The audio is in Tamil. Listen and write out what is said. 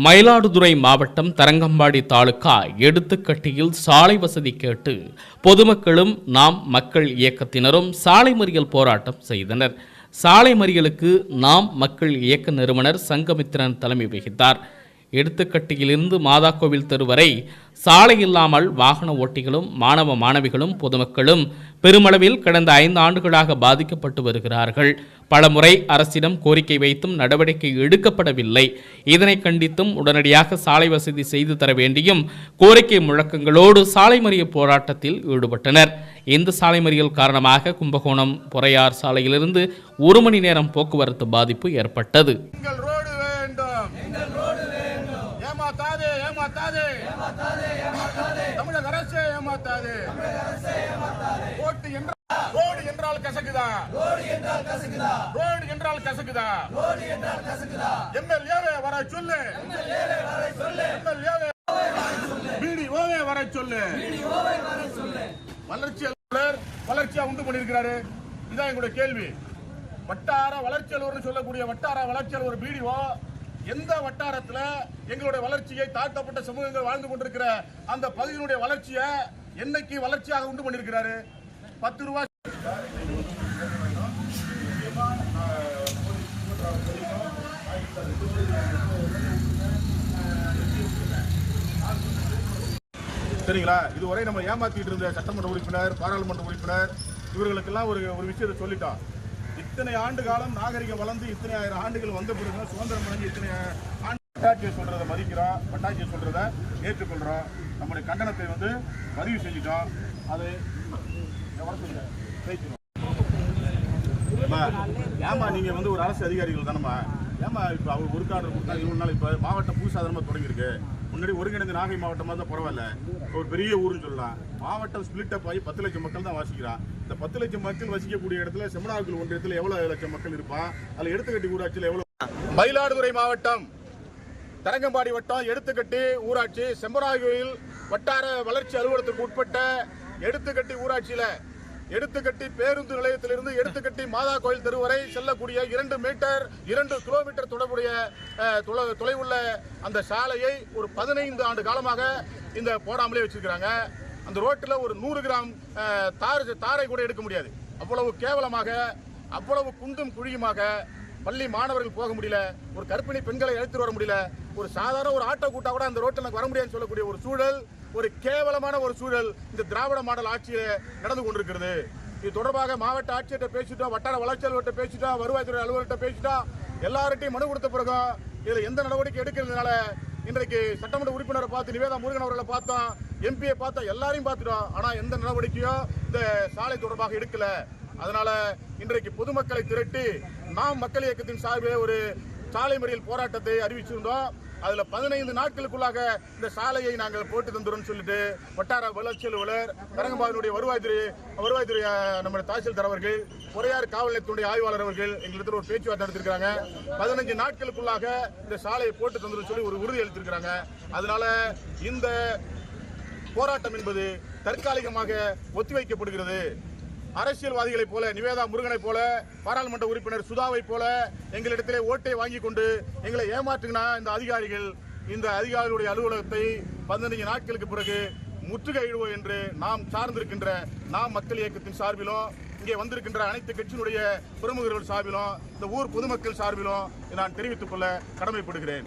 மயிலாடுதுறை மாவட்டம் தரங்கம்பாடி தாலுகா எடுத்துக்கட்டியில் சாலை வசதி கேட்டு பொதுமக்களும் நாம் மக்கள் இயக்கத்தினரும் சாலை மறியல் போராட்டம் செய்தனர். சாலை மறியலுக்கு நாம் மக்கள் இயக்க நிறுவனர் சங்கமித்திரன் தலைமை வகித்தார். எடுத்துக்கட்டியிலிருந்து மாதாக்கோவில் தெரு வரை சாலை இல்லாமல் வாகன ஓட்டிகளும் மாணவ மாணவிகளும் பொதுமக்களும் பெருமளவில் கடந்த ஐந்து ஆண்டுகளாக பாதிக்கப்பட்டு வருகிறார்கள். பலமுறை அரசிடம் கோரிக்கை வைத்தும் நடவடிக்கை எடுக்கப்படவில்லை. இதனை கண்டித்தும் உடனடியாக சாலை வசதி செய்து தர வேண்டியும் கோரிக்கை முழக்கங்களோடு சாலை மறியல் போராட்டத்தில் ஈடுபட்டனர். இந்த சாலை மறியல் காரணமாக கும்பகோணம் பொறையார் சாலையிலிருந்து ஒரு மணி நேரம் போக்குவரத்து பாதிப்பு ஏற்பட்டது எங்கள் ரோடு வேண்டும் எங்கள் ரோடு வேண்டும் ஏமாத்தாது. தமிழக அரசு ஏமாத்தாது. ஓட்டு என்றால் ரோடு என்றால் கசக்குதா ரோடு என்றால் கசக்குதா? ரோடு என்றால் கசக்குதா? ரோடு என்றால் கசக்குதா எம்எல்ஏவே வர சொல்லு. எம்எல்ஏவே வர சொல்லு எம்எல்ஏவே பிடிஓவே வர சொல்லு. பிடிஓவே வர சொல்லு வளர்ச்சி அலுவலர் வளர்ச்சியா உண்டு பண்ணிருக்கிறாரு இதான் எங்களுடைய கேள்வி. வட்டார வளர்ச்சி அலுவலர்னு சொல்லக்கூடிய வட்டார வளர்ச்சி அலுவலர் பிடிஓ எந்த வட்டாரத்தில் எங்களுடைய வளர்ச்சியை தாழ்த்தப்பட்ட சமூகங்கள் வாழ்ந்து கொண்டிருக்கிற அந்த பகுதியினுடைய வளர்ச்சியை என்னைக்கு வளர்ச்சியாக உண்டு பண்ணியிருக்கிறாரு? பத்து ரூபாய் சரிங்களா? இதுவரை நம்ம ஏமாத்திட்டு இருந்த சட்டமன்ற உறுப்பினர் பாராளுமன்ற உறுப்பினர் இவர்களுக்கெல்லாம் ஒரு ஒரு விஷயத்தை சொல்லிட்டோம். இத்தனை ஆண்டு காலம் நாகரிகம் வளர்ந்து இத்தனை ஆயிரம் ஆண்டுகள் வந்த பிறகு சுதந்திரம் அடைஞ்சு இத்தனை ஆண்டு பட்டாட்சியை சொல்றதை மதிக்கிறோம் பட்டாட்சியை சொல்றதை ஏற்றுக்கொள்றோம். நம்முடைய கண்டனத்தை வந்து பதிவு செஞ்சுட்டோம். அதை வர சொல்லுங்க ஏம்மா நீங்க வந்து ஒரு அரசு அதிகாரிகள் தானம்மா. ஏமா இப்ப அவர் ஒரு கார்டு கொடுத்தா இவ்வளவு நாள் இப்ப மாவட்டம் புதுசாதனமா தொடங்கியிருக்கு. முன்னாடி ஒருங்கிணைந்த நாகை மாவட்டமாக தான் பரவாயில்ல. ஒரு பெரிய ஊர்னு சொல்லலாம். மாவட்டம் ஸ்பிளிட் அப் ஆகி பத்து லட்சம் மக்கள் தான் வாசிக்கிறான். இந்த பத்து லட்சம் மக்கள் வசிக்கக்கூடிய இடத்துல செம்மனார்கள் ஒன்றியத்தில் எவ்வளோ லட்சம் மக்கள் இருப்பான்? அதில் எடுத்துக்கட்டி ஊராட்சியில் எவ்வளோ மயிலாடுதுறை மாவட்டம் தரங்கம்பாடி வட்டம் எடுத்துக்கட்டி ஊராட்சி செம்பராகோயில் வட்டார வளர்ச்சி அலுவலகத்துக்கு உட்பட்ட எடுத்துக்கட்டி ஊராட்சியில் எடுத்துக்கட்டி பேருந்து நிலையத்திலிருந்து எடுத்துக்கட்டி மாதா கோயில் தெரு வரை செல்லக்கூடிய இரண்டு மீட்டர் இரண்டு கிலோமீட்டர் தொடர்புடைய தொலைவுள்ள அந்த சாலையை ஒரு பதினைந்து ஆண்டு காலமாக இந்த போடாமலே வச்சிருக்கிறாங்க. அந்த ரோட்டில் ஒரு நூறு கிராம் தார் தாரை கூட எடுக்க முடியாது. அவ்வளவு கேவலமாக அவ்வளவு குண்டும் குழியுமாக பள்ளி மாணவர்கள் போக முடியல ஒரு கர்ப்பிணி பெண்களை எடுத்துட்டு வர முடியல ஒரு சாதாரண ஒரு ஆட்டோ கூட்டா கூட அந்த ரோட்டில் எனக்கு வர முடியாதுன்னு சொல்லக்கூடிய ஒரு சூழல் ஒரு கேவலமான ஒரு சூழல் இந்த திராவிட மாடல் ஆட்சியில் நடந்து கொண்டிருக்கிறது. இது தொடர்பாக மாவட்ட ஆட்சியர்கிட்ட பேசிட்டோம் வட்டார வளர்ச்சி அலுவலர்கிட்ட பேசிட்டோம் வருவாய்த்துறை அலுவலர்கிட்ட பேசிட்டோம். எல்லார்கிட்டையும் மனு கொடுத்த பிறகும் இதில் எந்த நடவடிக்கை எடுக்கிறதுனால இன்றைக்கு சட்டமன்ற உறுப்பினரை பார்த்து நிவேதா முருகன் அவர்களை பார்த்தோம் எம்பியை பார்த்தோம் எல்லாரையும் பார்த்துட்டோம். ஆனால் எந்த நடவடிக்கையும் இந்த சாலை தொடர்பாக எடுக்கல. அதனால இன்றைக்கு பொதுமக்களை திரட்டி நாம் மக்கள் இயக்கத்தின் சார்பில் ஒரு சாலை மறியல் போராட்டத்தை அறிவிச்சிருந்தோம். அதில் பதினைந்து நாட்களுக்குள்ளாக இந்த சாலையை நாங்கள் போட்டு தந்துடும் சொல்லிட்டு வட்டார வளர்ச்சி அலுவலர் தரங்கம்பாவினுடைய வருவாய்த்துறை வருவாய்த்துறை நம்முடைய தாசில்தார் அவர்கள் பொறையார் காவல் நிலையத்துடைய ஆய்வாளர் அவர்கள் எங்களிடத்தில் ஒரு பேச்சுவார்த்தை நடத்திருக்காங்க பதினஞ்சு நாட்களுக்குள்ளாக இந்த சாலையை போட்டு தந்துரும் சொல்லி ஒரு உறுதி அளித்திருக்கிறாங்க. அதனால இந்த போராட்டம் என்பது தற்காலிகமாக ஒத்திவைக்கப்படுகிறது. அரசியல்வாதிகளைப் போல நிவேதா முருகனைப் போல பாராளுமன்ற உறுப்பினர் சுதாவைப் போல எங்களிடத்திலே ஓட்டை வாங்கி கொண்டு எங்களை ஏமாற்றுகினா இந்த அதிகாரிகள் இந்த அதிகாரிகளுடைய அலுவலகத்தை பதினைந்து நாட்களுக்கு பிறகு முற்றுகையிடுவோம் என்று நாம் சார்ந்திருக்கின்ற நாம் மக்கள் இயக்கத்தின் சார்பிலும் இங்கே வந்திருக்கின்ற அனைத்து கட்சியினுடைய பிரமுகர்கள் சார்பிலும் இந்த ஊர் பொதுமக்கள் சார்பிலும் நான் தெரிவித்துக் கொள்ள கடமைப்படுகிறேன்.